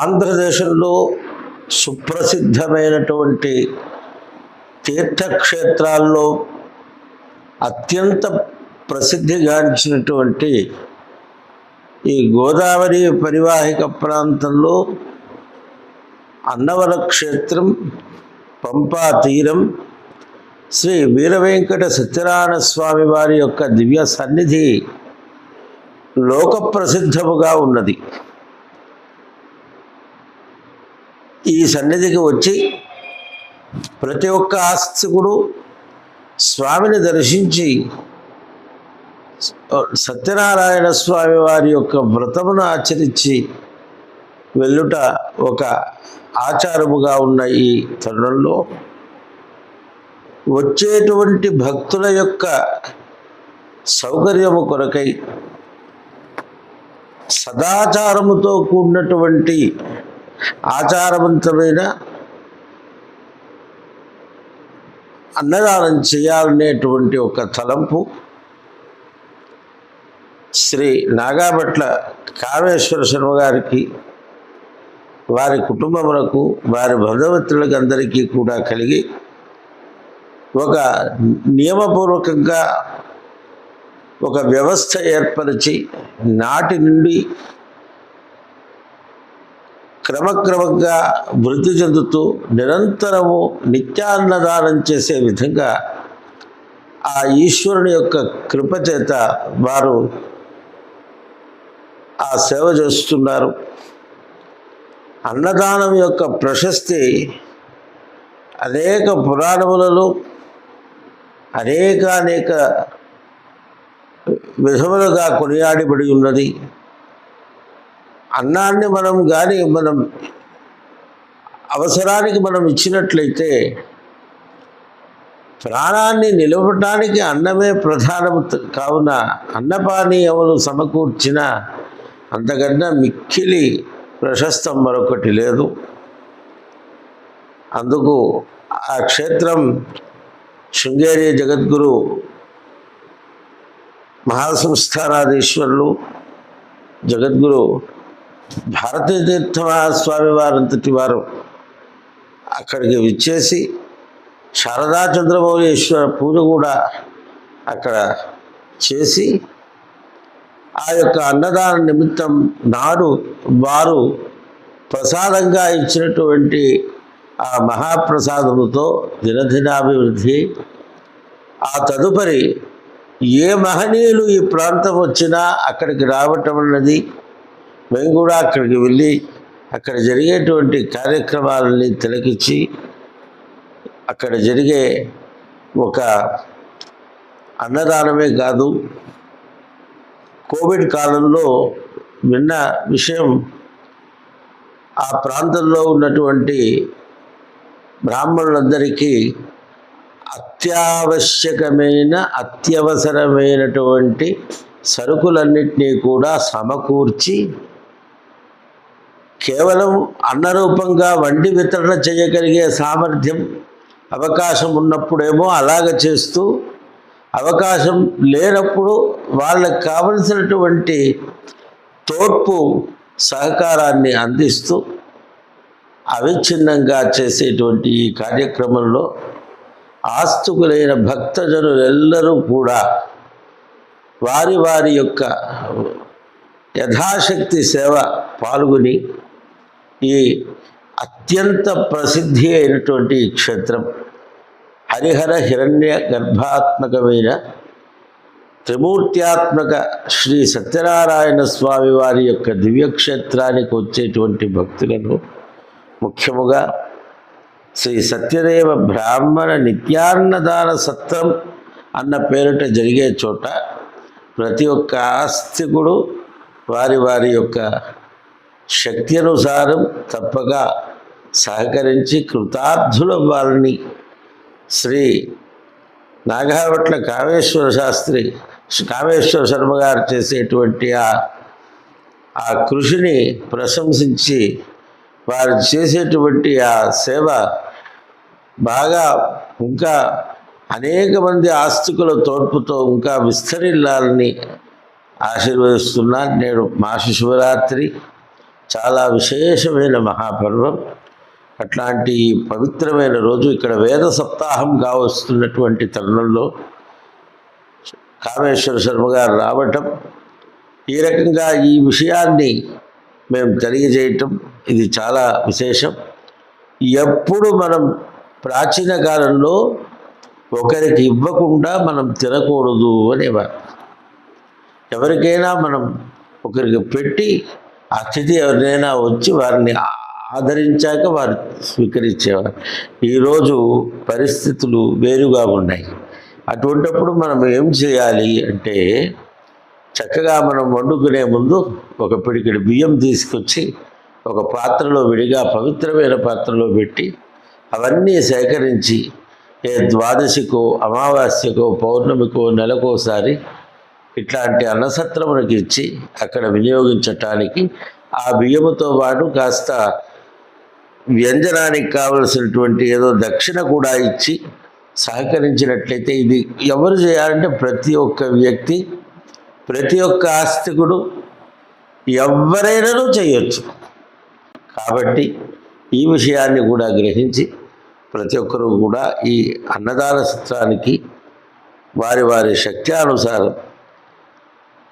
ఆంధ్రదేశంలో సుప్రసిద్ధమైనటువంటి తీర్థక్షేత్రాల్లో అత్యంత ప్రసిద్ధిగాంచినటువంటి ఈ గోదావరి పరివాహిక ప్రాంతంలో అన్నవర క్షేత్రం పంపా తీరం శ్రీ వీరవెంకట సత్యనారాయణ స్వామి వారి యొక్క దివ్య సన్నిధి లోక ప్రసిద్ధముగా ఉన్నది. ఈ సన్నిధికి వచ్చి ప్రతి ఒక్క ఆస్తికుడు స్వామిని దర్శించి సత్యనారాయణ స్వామి వారి యొక్క వ్రతమును ఆచరించి వెళ్ళుట ఒక ఆచారముగా ఉన్న ఈ తరుణంలో వచ్చేటువంటి భక్తుల యొక్క సౌకర్యము కొరకై సదాచారముతో కూడినటువంటి ఆచారవంతమైన అన్నదానం చేయాలనేటువంటి ఒక తలంపు శ్రీ నాగాభట్ల కామేశ్వర శర్మ గారికి వారి కుటుంబములకు వారి బంధుమిత్రులకు అందరికీ కూడా కలిగి ఒక నియమపూర్వకంగా ఒక వ్యవస్థ ఏర్పరిచి నాటి నుండి క్రమక్రమంగా వృద్ధి చెందుతూ నిరంతరము నిత్యాన్నదానం చేసే విధంగా ఆ ఈశ్వరుని యొక్క కృపచేత వారు ఆ సేవ చేస్తున్నారు. అన్నదానం యొక్క ప్రశస్తి అనేక పురాణములలో అనేక అనేక విధములుగా కొనియాడిబడి ఉన్నది. అన్నాన్ని మనం కానీ మనం అవసరానికి మనం ఇచ్చినట్లయితే ప్రాణాన్ని నిలవటానికి అన్నమే ప్రధానము కావున అన్నపానీయములు సమకూర్చిన అంతకన్నా మిక్కిలి ప్రశస్తం మరొకటి లేదు. అందుకు ఆ క్షేత్రం శృంగేరి జగద్గురు మహాసంస్థానాధీశ్వరులు జగద్గురు భారతీ తీర్థ వారంతటి వారు అక్కడికి విచ్చేసి శారదా చంద్రమౌళీశ్వర పూజ కూడా అక్కడ చేసి ఆ యొక్క అన్నదాన నిమిత్తం నాడు వారు ప్రసాదంగా ఇచ్చినటువంటి ఆ మహాప్రసాదముతో దినదినాభివృద్ధి. ఆ తదుపరి ఏ మహనీయులు ఈ ప్రాంతం వచ్చినా అక్కడికి రావటం అన్నది మేము కూడా అక్కడికి వెళ్ళి అక్కడ జరిగేటువంటి కార్యక్రమాలని తిలకించి అక్కడ జరిగే ఒక అన్నదానమే కాదు కోవిడ్ కాలంలో విన్న విషయం ఆ ప్రాంతంలో ఉన్నటువంటి బ్రాహ్మణులందరికీ అత్యావశ్యకమైన అత్యవసరమైనటువంటి సరుకులన్నింటినీ కూడా సమకూర్చి కేవలం అన్నరూపంగా వండి వితరణ చేయగలిగే సామర్థ్యం అవకాశం ఉన్నప్పుడేమో అలాగ చేస్తూ అవకాశం లేనప్పుడు వాళ్ళకు కావలసినటువంటి తోడ్పు సహకారాన్ని అందిస్తూ అవిచ్ఛిన్నంగా చేసేటువంటి ఈ కార్యక్రమంలో ఆస్తుకులైన భక్తజనులెల్లరూ కూడా వారి వారి యొక్క యథాశక్తి సేవ పాల్గొని ఈ అత్యంత ప్రసిద్ధి అయినటువంటి ఈ క్షేత్రం హరిహర హిరణ్య గర్భాత్మకమైన త్రిమూర్త్యాత్మక శ్రీ సత్యనారాయణ స్వామి వారి యొక్క దివ్యక్షేత్రానికి వచ్చేటువంటి భక్తులను ముఖ్యముగా శ్రీ సత్యదేవ బ్రాహ్మణ నిత్యాన్నదాన సత్రం అన్న పేరిట జరిగే చోట ప్రతి ఒక్క ఆస్తికుడు వారి వారి యొక్క శక్తి అనుసారం తప్పక సహకరించి కృతార్థులవ్వాలని వారిని శ్రీ నాగావట్ల కామేశ్వర శాస్త్రి కామేశ్వర శర్మ గారు చేసేటువంటి ఆ ఆ కృషిని ప్రశంసించి వారు చేసేటువంటి ఆ సేవ బాగా ఇంకా అనేక మంది ఆస్తికుల తోడ్పుతో ఇంకా విస్తరిల్లాలని ఆశీర్వదిస్తున్నాను నేడు మాస శివరాత్రి. చాలా విశేషమైన మహాపర్వం. అట్లాంటి పవిత్రమైన రోజు ఇక్కడ వేద సప్తాహం కావస్తున్నటువంటి తరుణంలో కామేశ్వర శర్మ గారు రావటం ఈ రకంగా ఈ విషయాన్ని మేము తెలియజేయటం ఇది చాలా విశేషం. ఎప్పుడు మనం ప్రాచీన కాలంలో ఒకరికి ఇవ్వకుండా మనం తినకూడదు అనేవారు. ఎవరికైనా మనం ఒకరికి పెట్టి అతిథి ఎవరినైనా వచ్చి వారిని ఆదరించాక వారు స్వీకరించేవారు. ఈరోజు పరిస్థితులు వేరుగా ఉన్నాయి. అటువంటప్పుడు మనం ఏం చేయాలి అంటే చక్కగా మనం వండుకునే ముందు ఒక పిడికిడి బియ్యం తీసుకొచ్చి ఒక పాత్రలో విడిగా పవిత్రమైన పాత్రలో పెట్టి అవన్నీ సేకరించి ఏ ద్వాదశికో అమావాస్యకో పౌర్ణమికో నెలకోసారి ఇట్లాంటి అన్నసత్రములకు ఇచ్చి అక్కడ వినియోగించటానికి ఆ బియ్యముతో పాటు కాస్త వ్యంజనానికి కావలసినటువంటి ఏదో దక్షిణ కూడా ఇచ్చి సహకరించినట్లయితే ఇది ఎవరు చేయాలంటే ప్రతి ఒక్క వ్యక్తి ప్రతి ఒక్క ఆస్తికుడు ఎవరైనానూ చేయొచ్చు. కాబట్టి ఈ విషయాన్ని కూడా గ్రహించి ప్రతి ఒక్కరూ కూడా ఈ అన్నదాన సత్రానికి వారి వారి శక్తి అనుసారం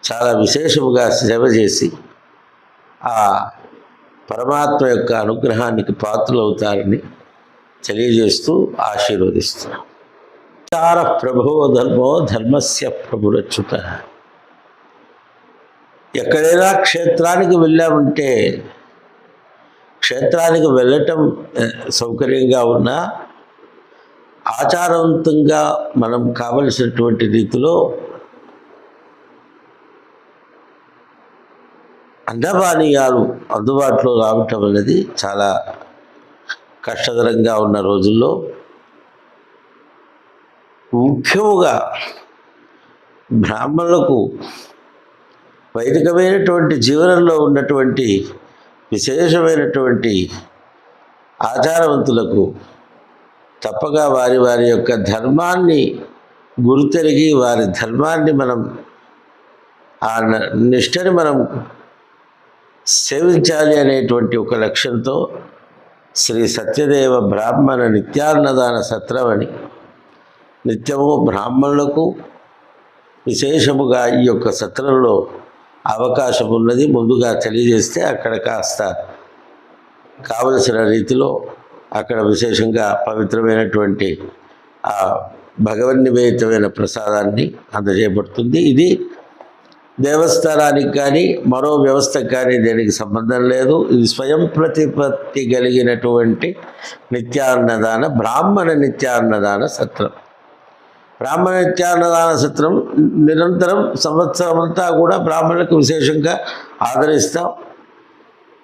చాలా విశేషముగా సేవ చేసి ఆ పరమాత్మ యొక్క అనుగ్రహానికి పాత్రలవుతారని తెలియజేస్తూ ఆశీర్వదిస్తున్నాం. చార ప్రభో ధర్మో ధర్మస్య ప్రభురచ్యుత. ఎక్కడైనా క్షేత్రానికి వెళ్ళామంటే క్షేత్రానికి వెళ్ళటం సౌకర్యంగా ఉన్నా ఆచారవంతంగా మనం కావలసినటువంటి రీతిలో అన్నపానీయాలు అందుబాటులో రావటం అనేది చాలా కష్టతరంగా ఉన్న రోజుల్లో ముఖ్యముగా బ్రాహ్మణులకు వైదికమైనటువంటి జీవనంలో ఉన్నటువంటి విశేషమైనటువంటి ఆచారవంతులకు తప్పగా వారి వారి యొక్క ధర్మాన్ని గురితెరిగి వారి ధర్మాన్ని మనం ఆ న- నిష్టని మనం సేవించాలి అనేటువంటి ఒక లక్ష్యంతో శ్రీ సత్యదేవ బ్రాహ్మణ నిత్యాన్నదాన సత్రం అని నిత్యము బ్రాహ్మణులకు విశేషముగా ఈ యొక్క సత్రంలో అవకాశం ఉన్నది ముందుగా తెలియజేస్తే అక్కడ కాస్త కావలసిన రీతిలో అక్కడ విశేషంగా పవిత్రమైనటువంటి ఆ భగవన్ నివేదితమైన ప్రసాదాన్ని అందజేయబడుతుంది. ఇది దేవస్థానానికి కానీ మరో వ్యవస్థకు కానీ దీనికి సంబంధం లేదు. ఇది స్వయం ప్రతిపత్తి కలిగినటువంటి నిత్యాన్నదాన బ్రాహ్మణ నిత్యాన్నదాన సత్రం. బ్రాహ్మణ నిత్యాన్నదాన సత్రం నిరంతరం సంవత్సరం అంతా కూడా బ్రాహ్మణులకు విశేషంగా ఆదరిస్తాం.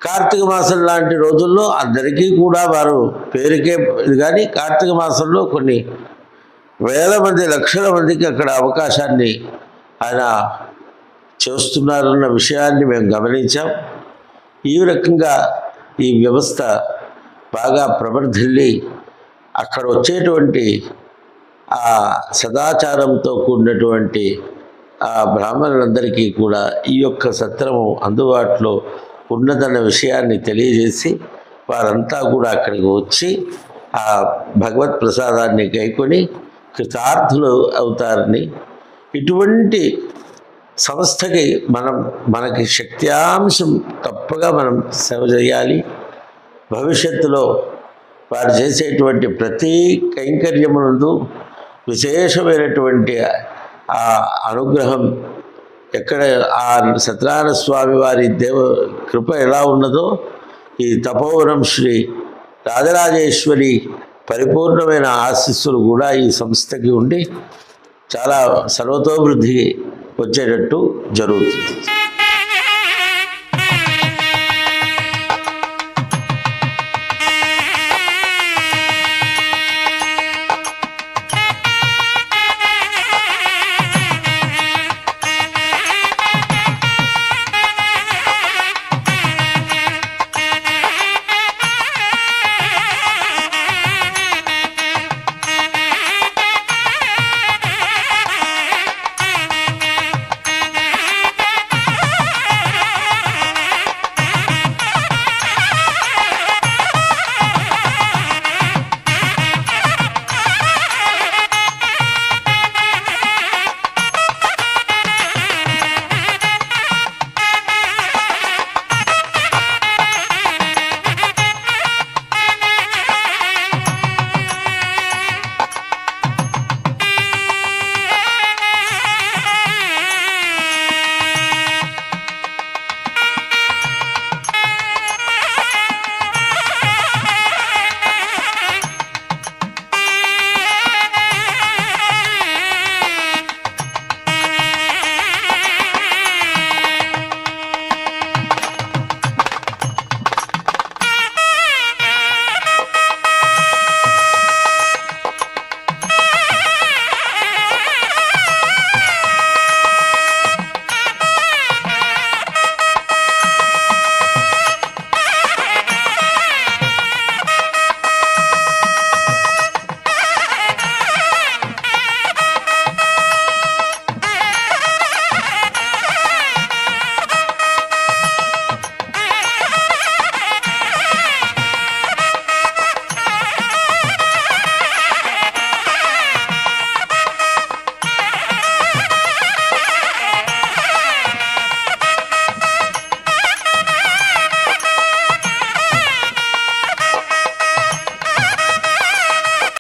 కార్తీక మాసం లాంటి రోజుల్లో అందరికీ కూడా వారు పేరుకే కానీ కార్తీక మాసంలో కొన్ని వేల మంది లక్షల మందికి అక్కడ అవకాశాన్ని ఆయన చేస్తున్నారన్న విషయాన్ని మేము గమనించాం. ఈ రకంగా ఈ వ్యవస్థ బాగా ప్రవర్ధిల్లి అక్కడ వచ్చేటువంటి ఆ సదాచారంతో కూడినటువంటి ఆ బ్రాహ్మణులందరికీ కూడా ఈ యొక్క సత్రము అందుబాటులో ఉన్నదన్న విషయాన్ని తెలియజేసి వారంతా కూడా అక్కడికి వచ్చి ఆ భగవత్ ప్రసాదాన్ని గైకొని కృతార్థులు అవుతారని ఇటువంటి సంస్థకి మనం మనకి శక్త్యాంశం తప్పగా మనం సేవ చేయాలి. భవిష్యత్తులో వారు చేసేటువంటి ప్రతి కైంకర్యమునందు విశేషమైనటువంటి ఆ అనుగ్రహం ఎక్కడ ఆ సత్యనారాయణ స్వామి వారి దేవ కృప ఎలా ఉన్నదో ఈ తపోవనం శ్రీ రాజరాజేశ్వరి పరిపూర్ణమైన ఆశీస్సులు కూడా ఈ సంస్థకి ఉండి చాలా సర్వతోభివృద్ధి వచ్చేటట్టు జరుగుతుంది